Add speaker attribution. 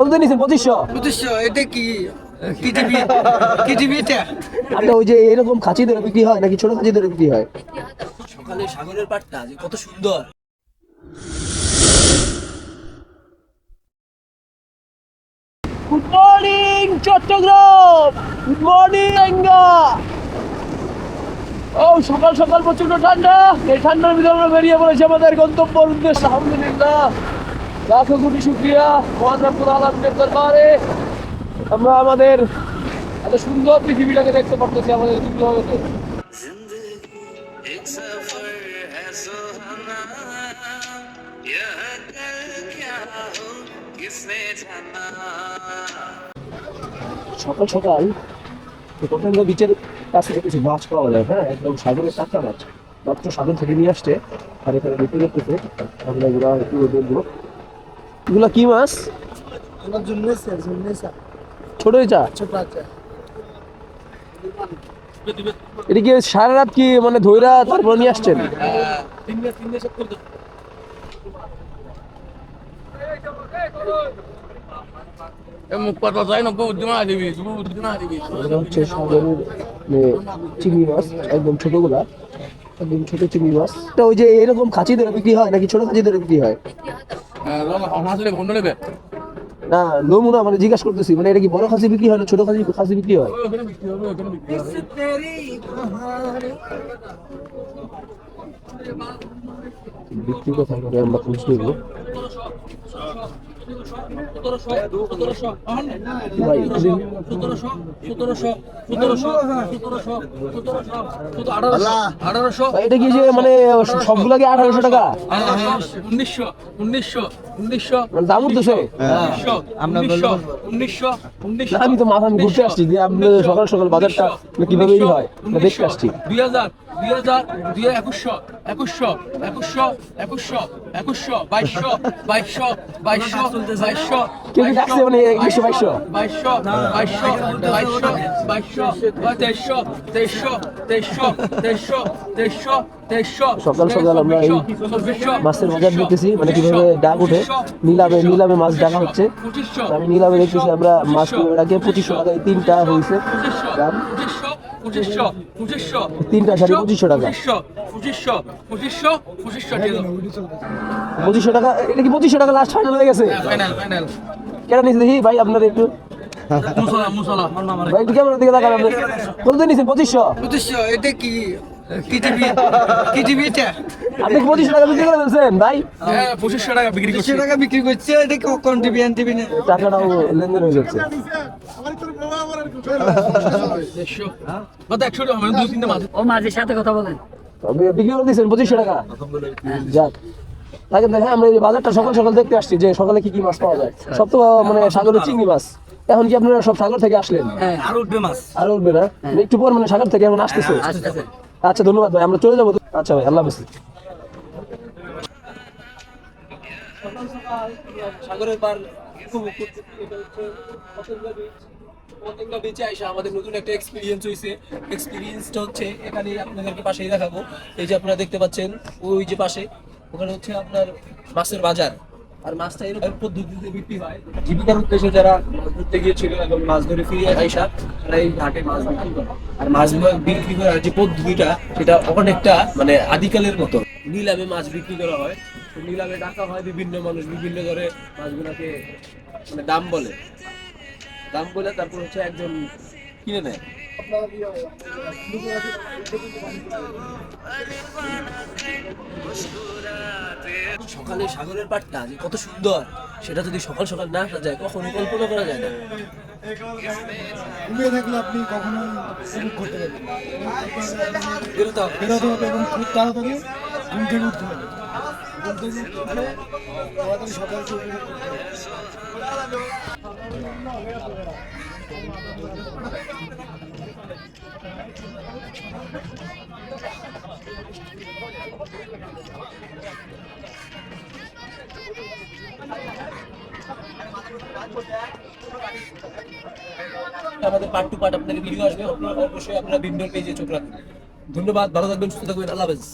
Speaker 1: কত নিয়েছেন পঁচিশশো।
Speaker 2: পঁচিশশো এটা কি? কেজিবি কেজিবি এটা?
Speaker 1: আচ্ছা ওই যে এরকম খাঁচি ধরে বিক্রি হয় নাকি ছোট খাঁচি ধরে বিক্রি হয়? সকালে সাগরের পাটটা যে কত সুন্দর। Good morning Chittagong. Good morning ও সকাল সকাল প্রচণ্ড ঠান্ডা। এই ঠান্ডার ভিতরে আমরা বেরিয়ে পড়েছি আমাদের গন্তব্যের উদ্দেশ্যে। আলহামদুলিল্লাহ। লাখো কোটি শুক্রিয়া। মহান রব্বুল আলমের দরবারে। আমরা আমাদের এত সুন্দর পৃথিবীটাকে দেখতে পারতেছি, আমাদের দুর্লভতে সকাল সকাল প্রথমে বিচের কাছে কিছু মাছ পাওয়া যায় হ্যাঁ একদম সাগরের টাটকা মাছ। মাত্র সাগর থেকে নিয়ে আসছে, আর এখানে বিক্রি করতেছে আমরা এগুলো একটু দেখব। এগুলা কি মাছ?
Speaker 2: আমার জন্য স্যার জন্য স্যার
Speaker 1: ছোট চা?
Speaker 2: ছোট আছে
Speaker 1: এটা কি সারা রাত কি মানে ধৈরা তারপর নিয়ে আসছেন? মানে চিংড়ি মাছ একদম ছোটগুলা। একদম ছোট চিংড়ি মাছ। ওই যে এরকম খাঁচি ধরে বিক্রি হয় নাকি ছোট খাঁচি ধরে বিক্রি হয়?
Speaker 3: নেবে
Speaker 1: না নমুনা মানে জিজ্ঞাসা করতেছি মানে এটা কি বড় খাসি বিক্রি হয় না ছোট খাসি খাসি বিক্রি হয়?
Speaker 3: বিক্রি
Speaker 1: কথা আমরা বিক্রি
Speaker 3: আঠারোশো
Speaker 1: এটা কি যে মানে সবগুলাকে আঠারোশো টাকা?
Speaker 3: উনিশশো উনিশশো উনিশশো
Speaker 1: মানে দাম উঠতেছে?
Speaker 3: উনিশশো উনিশশো উনিশশো উনিশশো
Speaker 1: আমি তো মাথা আমি ঘুরতে আসছি যে আপনাদের সকাল সকাল বাজারটা কীভাবে হয় দেখতে আসছি।
Speaker 3: দুই হাজার দুই হাজার দুই একুশশো একুশশো একুশশো একুশশো একুশশো বাইশশো বাইশশো বাইশশো বাইশশো
Speaker 1: কেউ কি ডাকছে একুশশো বাইশশো?
Speaker 3: বাইশশো বাইশশো বাইশশো বাইশশো তেইশশো তেইশশো তেইশশো তেইশশো তেইশশো তেইশশো
Speaker 1: সকাল সকাল আমরা এই মাছের বাজার দেখতেছি মানে কীভাবে ডাক উঠে নিলামে নিলামে মাছ ডাকা হচ্ছে। আমি নিলামে দেখতেছি আমরা মাছ কীভাবে পঁচিশশো টাকায় তিনটা হয়েছে। দাম
Speaker 3: পঁচিশশো পঁচিশশো
Speaker 1: তিনটা শাড়ি পঁচিশশো টাকা।
Speaker 3: পঁচিশশো পঁচিশশো পঁচিশশো পঁচিশশো
Speaker 1: টাকা এটা কি পঁচিশশো টাকা লাস্ট ফাইনাল হয়ে গেছে?
Speaker 3: ফাইনাল ফাইনাল
Speaker 1: কেন নিয়েছে দেখি ভাই আপনার একটু।
Speaker 3: মুসলা মুসলা।
Speaker 1: ভাই একটু ক্যামেরার দিকে তাকান আপনি। কত নিয়েছেন? পঁচিশশো?
Speaker 2: পঁচিশশো এটা কি?
Speaker 1: আপনি পঁচিশশো টাকা বিক্রি করে ফেলছেন ভাই?
Speaker 3: হ্যাঁ পঁচিশশো টাকা বিক্রি করছি।
Speaker 2: টাকা বিক্রি করছে এটা কোন টিভি এন টিভি
Speaker 1: টাকাটাও লেনদেন হয়ে যাচ্ছে।
Speaker 3: দেড়শো কত একশো টাকা দুই তিনটে মাছ
Speaker 4: ও মাঝে সাথে কথা বলেন।
Speaker 1: বিক্রি করে দিয়েছেন পঁচিশশো টাকা? যাক। দেখেন আমরা এই বাজারটা সকাল সকাল দেখতে আসছি যে সকালে কি কি মাছ পাওয়া যায়। সব তো মানে সাগরের চিংড়ি মাছ। এখন কি আপনারা সব সাগর থেকে আসলেন?
Speaker 4: হ্যাঁ
Speaker 2: আর উঠবে মাছ।
Speaker 1: আর উঠবে না? একটু পর মানে সাগর থেকে এখন আসতেছে।
Speaker 4: আসতেছে।
Speaker 1: আচ্ছা ধন্যবাদ ভাই। আমরা চলে যাব আচ্ছা ভাই, আল্লাহ হাফেজ। সাগরের আমাদের নতুন একটা এক্সপিরিয়েন্স হয়েছে এখানে আপনাদেরকে পাশেই দেখাবো। এই যে আপনারা দেখতে পাচ্ছেন, ওই যে পাশে, ওখানে হচ্ছে আপনার মাছের বাজার। আর মাছটা এরকম পদ্ধতিতে বিক্রি হয়। জীবিকার উদ্দেশ্যে যারা ধরতে গিয়েছিল এবং মাছ ধরে ফিরে আইসা, তারা এই ঘাটে মাছ বিক্রি করে। আর মাছ বিক্রি করার যে পদ্ধতিটা, সেটা অনেকটা মানে আদিকালের মতো। নিলামে মাছ বিক্রি করা হয়। নিলামে ডাকা হয় বিভিন্ন মানুষ বিভিন্ন ধরে মাছগুলোকে মানে দাম বলে। দাম বলে তারপর হচ্ছে একজন কিনে নেয়। সকালে সাগরের পাটটা যে কত সুন্দর সেটা যদি সকাল সকাল না আসা যায় কখনো কল্পনা করা যায় না।
Speaker 2: ঘুমিয়ে থাকলে আপনি কখনো উপভোগ করতে পারবেন
Speaker 1: বেরোতে হবে
Speaker 2: বেরোতে হবে এবং খুব তাড়াতাড়ি ঘুম থেকে উঠতে হবে। ঘুম থেকে উঠে তাড়াতাড়ি সকালকে উপভোগ করতে হবে
Speaker 1: আমাদের পার্ট টু পার্ট আপনাদের ভিডিও আসবে। অবশ্যই আপনারা ভিডিওর পেজে চোখ রাখবেন ধন্যবাদ, ভালো থাকবেন, সুস্থ থাকবেন। আল্লাহ হাফেজ।